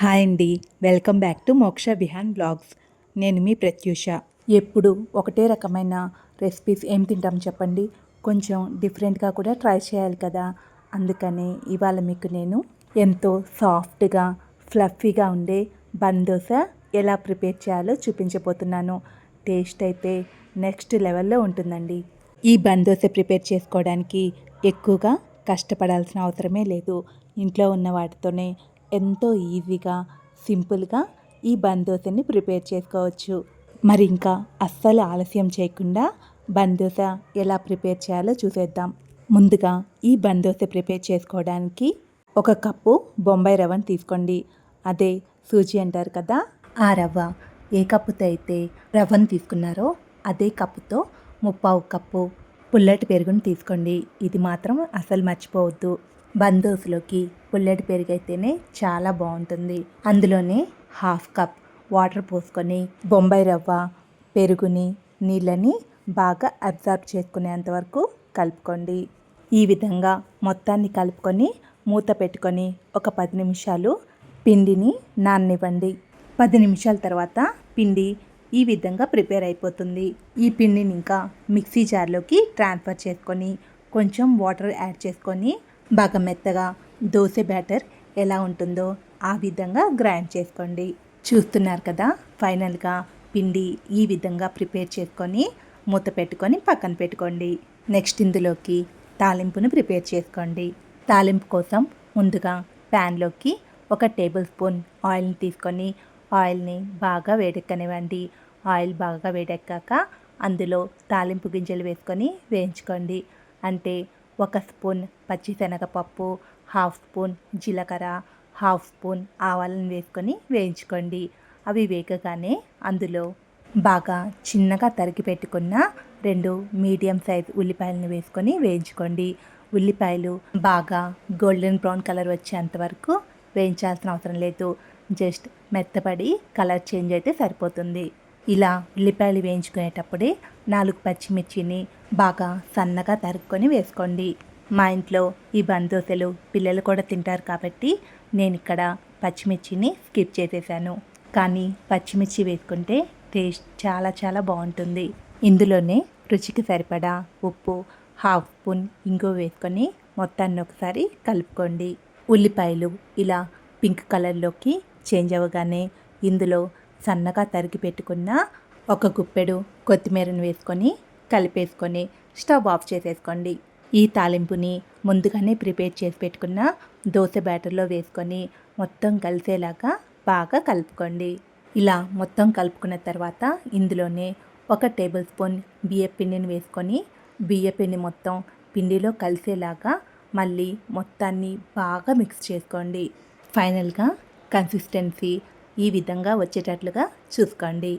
Hi అండి. Welcome back to Moksha Bihan blogs. నేను మీ ప్రత్యూష. ఎప్పుడు ఒకటే రకమైన రెసిపీస్ ఏం తింటాం చెప్పండి? కొంచెం డిఫరెంట్గా కూడా ట్రై చేయాలి కదా. అందుకని ఇవాళ మీకు నేను ఎంతో సాఫ్ట్గా ఫ్లఫీగా ఉండే బన్ దోశ ఎలా ప్రిపేర్ చేయాలో చూపించబోతున్నాను. టేస్ట్ అయితే నెక్స్ట్ లెవెల్లో ఉంటుందండి. ఈ బన్ దోశ ప్రిపేర్ చేసుకోవడానికి ఎక్కువగా కష్టపడాల్సిన అవసరమే లేదు. ఇంట్లో ఉన్న వాటితోనే ఎంతో ఈజీగా సింపుల్గా ఈ బందోసని ప్రిపేర్ చేసుకోవచ్చు. మరి ఇంకా అస్సలు ఆలస్యం చేయకుండా బందోస ఎలా ప్రిపేర్ చేయాలో చూసేద్దాం. ముందుగా ఈ బందోస ప్రిపేర్ చేసుకోవడానికి ఒక కప్పు బొంబాయి రవ్వను తీసుకోండి. అదే సూజీ అంటారు కదా ఆ రవ్వ ఏ కప్పుతో అయితే రవ్వను తీసుకున్నారో అదే కప్పుతో ముప్పావు కప్పు పుల్లటి పెరుగును తీసుకోండి. ఇది మాత్రం అసలు మర్చిపోవద్దు. బందోస్లోకి పుల్లటి పెరిగైతేనే చాలా బాగుంటుంది అందులోనే హాఫ్ కప్ వాటర్ పోసుకొని బొంబాయి రవ్వ పెరుగుని నీళ్ళని బాగా అబ్జర్వ్ చేసుకునేంత వరకు కలుపుకోండి. ఈ విధంగా మొత్తాన్ని కలుపుకొని మూత పెట్టుకొని ఒక పది నిమిషాలు పిండిని నాననివ్వండి. పది నిమిషాల తర్వాత పిండి ఈ విధంగా ప్రిపేర్ అయిపోతుంది. ఈ పిండిని ఇంకా మిక్సీ జార్లోకి ట్రాన్స్ఫర్ చేసుకొని కొంచెం వాటర్ యాడ్ చేసుకొని బాగా మెత్తగా దోశ బ్యాటర్ ఎలా ఉంటుందో ఆ విధంగా గ్రైండ్ చేసుకోండి. చూస్తున్నారు కదా ఫైనల్గా పిండి ఈ విధంగా ప్రిపేర్ చేసుకొని మూత పెట్టుకొని పక్కన పెట్టుకోండి. నెక్స్ట్ ఇందులోకి తాలింపును ప్రిపేర్ చేసుకోండి. తాలింపు కోసం ముందుగా ప్యాన్లోకి ఒక టేబుల్ స్పూన్ ఆయిల్ని తీసుకొని ఆయిల్ని బాగా వేడెక్కనివ్వండి. ఆయిల్ బాగా వేడెక్కాక అందులో తాలింపు గింజలు వేసుకొని వేయించుకోండి. అంటే ఒక స్పూన్ పచ్చిశనగపప్పు హాఫ్ స్పూన్ జీలకర్ర హాఫ్ స్పూన్ ఆవాలను వేసుకొని వేయించుకోండి. అవి వేగగానే అందులో బాగా చిన్నగా తరిగి పెట్టుకున్న రెండు మీడియం సైజ్ ఉల్లిపాయలను వేసుకొని వేయించుకోండి. ఉల్లిపాయలు బాగా గోల్డెన్ బ్రౌన్ కలర్ వచ్చేంత వరకు వేయించాల్సిన అవసరం లేదు. జస్ట్ మెత్తపడి కలర్ చేంజ్ అయితే సరిపోతుంది. ఇలా ఉల్లిపాయలు వేయించుకునేటప్పుడే నాలుగు పచ్చిమిర్చిని బాగా సన్నగా తరుక్కొని వేసుకోండి. మా ఇంట్లో ఈ బందోసలు పిల్లలు కూడా తింటారు కాబట్టి నేను ఇక్కడ పచ్చిమిర్చిని స్కిప్ చేసేసాను. కానీ పచ్చిమిర్చి వేసుకుంటే టేస్ట్ చాలా చాలా బాగుంటుంది. ఇందులోనే రుచికి సరిపడా ఉప్పు హాఫ్ స్పూన్ ఇంగువ వేసుకొని మొత్తాన్ని ఒకసారి కలుపుకోండి. ఉల్లిపాయలు ఇలా పింక్ కలర్లోకి చేంజ్ అవ్వగానే ఇందులో సన్నగా తరిగి పెట్టుకున్న ఒక గుప్పెడు కొత్తిమీరను వేసుకొని కలిపేసుకొని స్టవ్ ఆఫ్ చేసేసుకోండి. ఈ తాలింపుని ముందుగానే ప్రిపేర్ చేసి పెట్టుకున్న దోశ బ్యాటర్లో వేసుకొని మొత్తం కలిసేలాగా బాగా కలుపుకోండి. ఇలా మొత్తం కలుపుకున్న తర్వాత ఇందులోనే ఒక టేబుల్ స్పూన్ బియ్య పిండిని వేసుకొని బియ్య పిండి మొత్తం పిండిలో కలిసేలాగా మళ్ళీ మొత్తాన్ని బాగా మిక్స్ చేసుకోండి. ఫైనల్గా కన్సిస్టెన్సీ ఈ విధంగా వచ్చేటట్లుగా చూసుకోండి.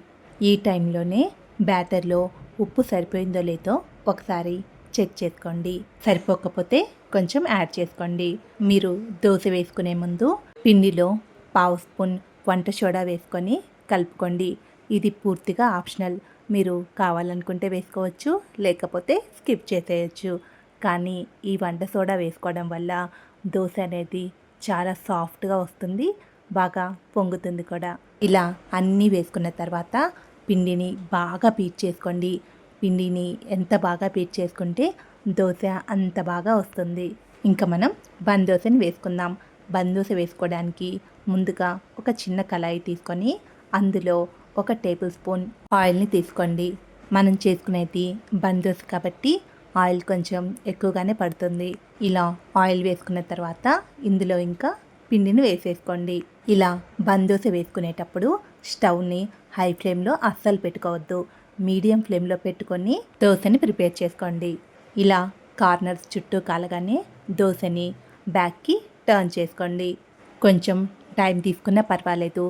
ఈ టైంలోనే బ్యాటర్లో ఉప్పు సరిపోయిందో లేదో ఒకసారి చెక్ చేసుకోండి. సరిపోకపోతే కొంచెం యాడ్ చేసుకోండి. మీరు దోశ వేసుకునే ముందు పిండిలో పావు స్పూన్ వంట సోడా వేసుకొని కలుపుకోండి. ఇది పూర్తిగా ఆప్షనల్. మీరు కావాలనుకుంటే వేసుకోవచ్చు లేకపోతే స్కిప్ చేసేయచ్చు. కానీ ఈ వంట సోడా వేసుకోవడం వల్ల దోశ అనేది చాలా సాఫ్ట్గా వస్తుంది. బాగా పొంగుతుంది కూడా. ఇలా అన్నీ వేసుకున్న తర్వాత పిండిని బాగా పీట్ చేసుకోండి. పిండిని ఎంత బాగా పీట్ చేసుకుంటే దోశ అంత బాగా వస్తుంది. ఇంకా మనం బన్ దోశని వేసుకుందాం. బన్ దోశ వేసుకోవడానికి ముందుగా ఒక చిన్న కళాయి తీసుకొని అందులో ఒక టేబుల్ స్పూన్ ఆయిల్ని తీసుకోండి. మనం చేసుకునేది బన్ దోశ కాబట్టి ఆయిల్ కొంచెం ఎక్కువగానే పడుతుంది. ఇలా ఆయిల్ వేసుకున్న తర్వాత ఇందులో ఇంకా పిండిని వేసేసుకోండి. ఇలా బందోస వేసుకునేటప్పుడు స్టవ్ని హై ఫ్లేమ్లో అస్సలు పెట్టుకోవద్దు. మీడియం ఫ్లేమ్లో పెట్టుకొని దోశని ప్రిపేర్ చేసుకోండి. ఇలా కార్నర్స్ చుట్టూ కాలగానే దోశని బ్యాక్కి టర్న్ చేసుకోండి. కొంచెం టైం తీసుకున్నా పర్వాలేదు.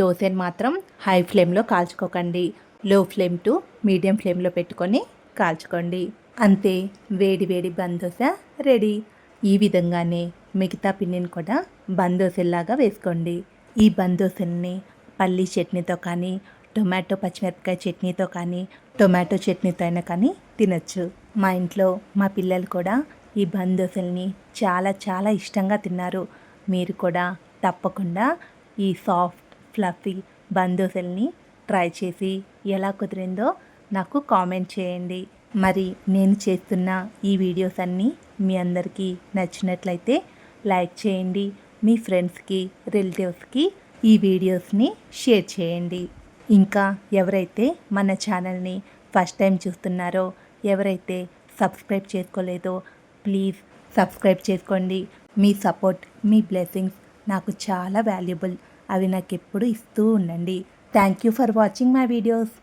దోశని మాత్రం హై ఫ్లేమ్లో కాల్చుకోకండి. లో ఫ్లేమ్ టు మీడియం ఫ్లేమ్లో పెట్టుకొని కాల్చుకోండి. అంతే వేడి వేడి బందోస రెడీ. ఈ విధంగానే మిగతా పిండిని కూడా బందోసెల్లాగా వేసుకోండి. ఈ బందోసెల్ని పల్లీ చట్నీతో కానీ టొమాటో పచ్చిమిరపకాయ చట్నీతో కానీ టొమాటో చట్నీతో అయినా కానీ తినచ్చు. మా ఇంట్లో మా పిల్లలు కూడా ఈ బందోసల్ని చాలా చాలా ఇష్టంగా తిన్నారు. మీరు కూడా తప్పకుండా ఈ సాఫ్ట్ ఫ్లఫీ బందోసల్ని ట్రై చేసి ఎలా కుదిరిందో నాకు కామెంట్ చేయండి. మరి నేను చేస్తున్న ఈ వీడియోస్ అన్నీ మీ అందరికీ నచ్చినట్లయితే లైక్ చేయండి. మీ ఫ్రెండ్స్కి రిలేటివ్స్కి ఈ వీడియోస్ని షేర్ చేయండి. ఇంకా ఎవరైతే మన ఛానల్ని ఫస్ట్ టైం చూస్తున్నారో ఎవరైతే సబ్స్క్రైబ్ చేసుకోలేదో ప్లీజ్ సబ్స్క్రైబ్ చేసుకోండి. మీ సపోర్ట్ మీ బ్లెస్సింగ్స్ నాకు చాలా వాల్యుబుల్. అవి నాకు ఎప్పుడు ఇస్తూ ఉండండి. Thank you for watching my videos.